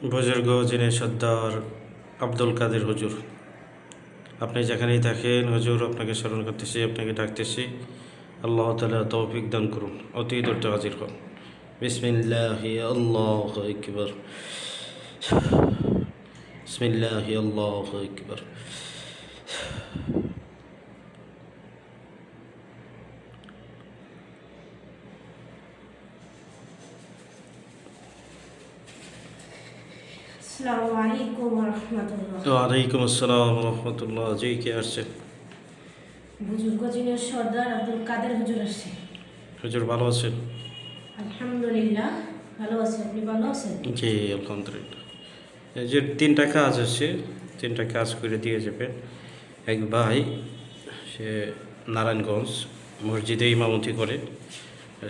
বুজুর্গ যিনি সর্দার আব্দুল কাদের হুজুর, আপনি যেখানেই থাকেন হুজুর, আপনাকে স্মরণ করতেছি, আপনাকে ডাকতেছি। আল্লাহ তালা তৌফিক দান করুন। অতি দ্রুত হাজির হন। বিসমিল্লাহ আল্লাহ একবার বিসমিল্লাহ আল্লাহ একবার ওয়ালাইকুম আসসালাম রহমতুল্লাহ জি কে আসছে? বুজুর্গ জিনের সর্দার আব্দুল কাদের হুজুর আসছে। হুজুর ভালো আছেন? আলহামদুলিল্লাহ ভালো আছে। আপনি ভালো আছেন? জি আলহামদুলিল্লাহ। যে তিনটা কাজ আছে তিনটা কাজ করে দিয়ে যাবেন এক ভাই সে নারায়ণগঞ্জ মসজিদে ইমামতি করে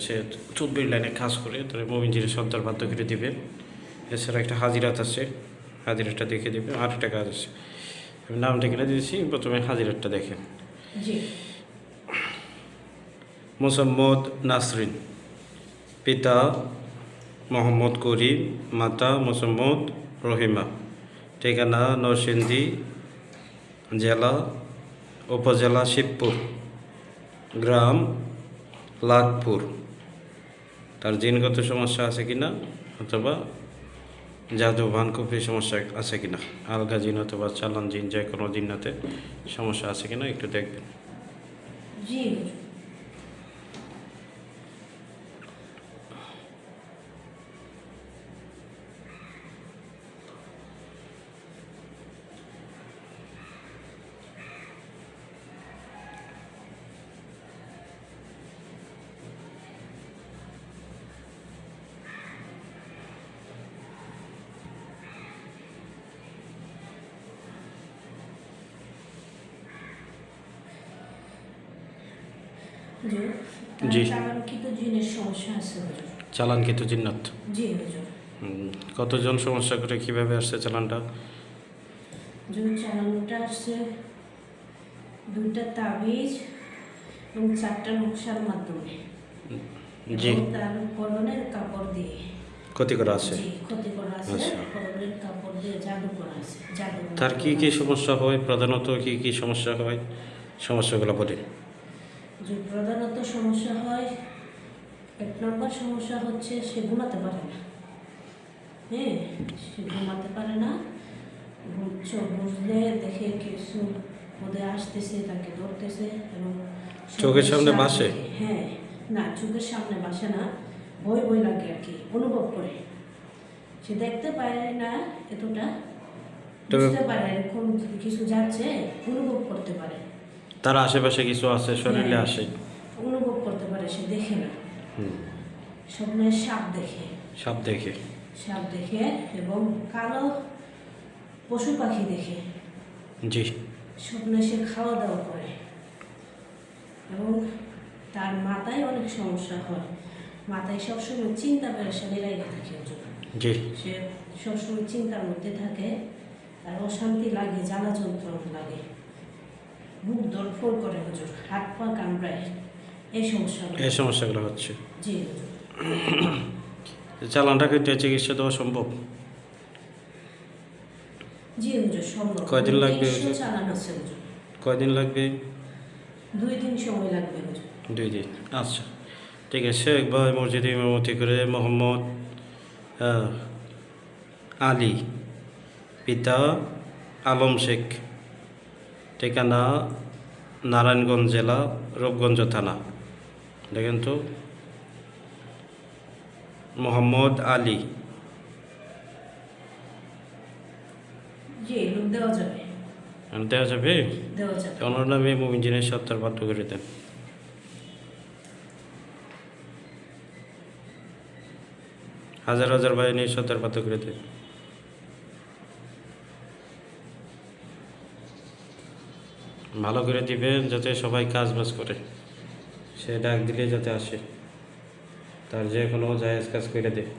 সে চব্বিশ লাইনে কাজ করে তাহলে মোমিনজির সন্তান বাধ্য করে দিবেন এছাড়া একটা হাজিরাত আছে। হাজিরাটা দেখে দেবেন। আর একটা কাজ আছে। আমি নামটা কিনে দিয়েছি প্রথমে হাজিরাতটা দেখেন। মোসাম্মদ নাসরিন পিতা মোহাম্মদ করিম মাতা মোসাম্মদ রহিমা। ঠিকানা নরসিংদী জেলা উপজেলা শিবপুর গ্রাম লাখপুর। তার জিনগত সমস্যা আছে কিনা অথবা জাদু ভানকুপি সমস্যা আছে কি না আলগা জিন অথবা চালান জিন, যে কোনো জিন্নাতে সমস্যা আছে কিনা? একটু দেখবেন। জি। জি। চালান কিন্তু জিন্নাত? জি কতজন সমস্যা করে কীভাবে আসছে চালানটা? চালানোটা আসছে দুইটা তাবিজ এবং চারটা নকশার মাধ্যমে। জি। তার পরনের কাপড় দিয়ে। ক্ষতি করা আছে? ক্ষতি করা আছে আচ্ছা। কাপড় দিয়ে জাদু করা আছে জাদু তার কি কি সমস্যা হয়? প্রধানত কি কি সমস্যা হয়? সমস্যাগুলো বলে। যে প্রধানত সমস্যা হয় এক নম্বর সমস্যা হচ্ছে সে ঘুমাতে পারে না। হ্যাঁ সে ঘুমাতে পারে না। চোখ বুঝলে দেখে কিছু ওদের আসতেছে তাকে ধরতেছে এবং চোখের সামনে ভাসে? হ্যাঁ না চোখের সামনে বাসে না। বই বই লাগে আর কি অনুভব করে। সে দেখতে পারে না এতটা। বুঝতে পারে এরকম কিছু যাচ্ছে অনুভব করতে পারে। তার আশেপাশে কিছু আছে শরীরে হ্যাঁ। আসে। অনুভব করতে পারে সে দেখে না। স্বপ্নে সাপ দেখে। সাপ দেখে। সাপ দেখে এবং কালো পশু পাখি দেখে। জি। স্বপ্নে সে খাওয়া দাওয়া করে। এবং তার মাথায় অনেক সমস্যা হয়। মাথায় সবসময় চিন্তা পেরেশানি লেগে থাকে। জি। সে সবসময় চিন্তার মধ্যে থাকে। তার অশান্তি লাগে জ্বালা যন্ত্রণা লাগে। বুক করে হুজুর। হাত পা কামড়ায়। এই সমস্যা এই সমস্যাগুলো হচ্ছে। জি। চালানটা কেটে চিকিৎসা দেওয়া সম্ভব? জি হুজুর সম্ভব। কয়দিন লাগবে? চালান আছে হুজুর। কয়দিন লাগবে? দুই দিন সময় লাগবে হুজুর। দুই দিন। আচ্ছা। ঠিক আছে শেখ ভাই মসজিদে ইমামতি করে মোহাম্মদ আলী পিতা আলম শেখ ঠিকানা নারায়ণগঞ্জ জেলা রূপগঞ্জ থানা। দেখেন তো। মোহাম্মদ আলী। দেওয়া যাবে। দেওয়া যাবে? দেওয়া যাবে। ওনার নামে মোমিনজিনের সত্তর বাধ্য করে দেন। হাজার হাজার বাহিনী সত্তর বাধ্য করে দেন। ভালো করে দিবেন যাতে সবাই কাজ বাজ করে। সে ডাক দিলে যাতে আসে। তার যে কোনো জায়েজ কাজ করে দেয়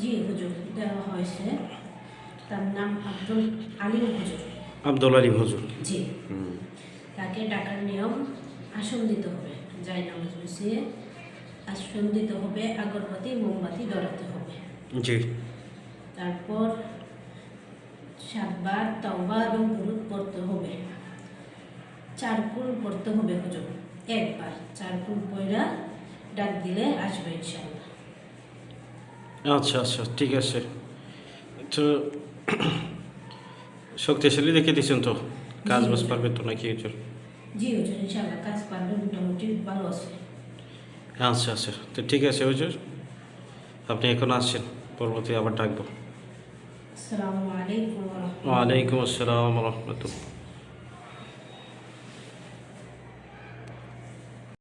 জি হুজুর দেওয়া হয়েছে। তার নাম আব্দুল আলিম হুজুর। আব্দুল আলিম হজুর। জি। তাকে ডাকার নিয়ম আসন দিতে হবে। যাই নামাজ বসিয়ে আসন দিতে হবে আগরবাতি মোমবাতি ধরাতে হবে। জি। তারপর সাতবার তওবা এবং গুরুদ পড়তে হবে। চার কুল পড়তে হবে হুজুর। একবার চার কুল পয়রা ডাক দিলে আসবে ইনশাল্লাহ আচ্ছা আচ্ছা ঠিক আছে। তো শক্তিশালী দেখে দিচ্ছেন তো? কাজ বাজ পারবে তো নাকি হুজুর জি হুজুর ইনশাল্লাহ কাজ পারবে মোটামুটি ভালো আছে। আচ্ছা আচ্ছা তো ঠিক আছে হুজুর। আপনি এখন আসছেন পরবর্তী আবার ডাকবো। আসসালামু আলাইকুম ওয়া আসসালাম রহমতুল্লাহ।